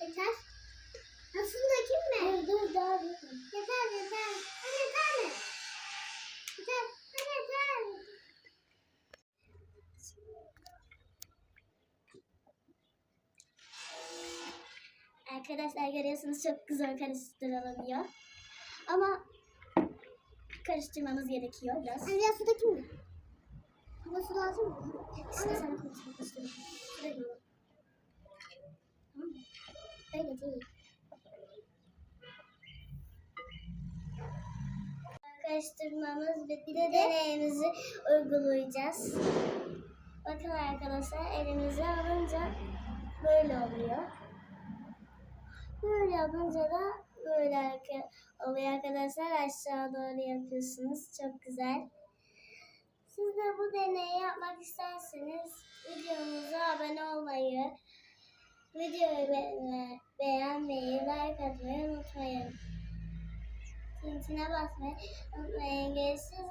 Yeter. Aslında kim mi? Dur dur daha bitmedi. Yeter yeter. Hadi yeter mi? Yeter. Hadi yeter. Arkadaşlar görüyorsunuz çok güzel karıştırılıyor. Ama karıştırmamız gerekiyor biraz. Anne biraz su dökeyim mi? Ama su lazım mı? İşte sen. Tamam mı? Öyle değil. Karıştırmamız ve bir de deneyimizi uygulayacağız. Bakın arkadaşlar elimize alınca böyle oluyor. Böyle yapınca da böyle oluyor arkadaşlar. Aşağı doğru yapıyorsunuz. Çok güzel. Siz de bu deneyi yapmak isterseniz videomuza abone olmayı, videoyu be- beğenmeyi, like atmayı unutmayın. Tintine basmayı unutmayın. Görüşürüz.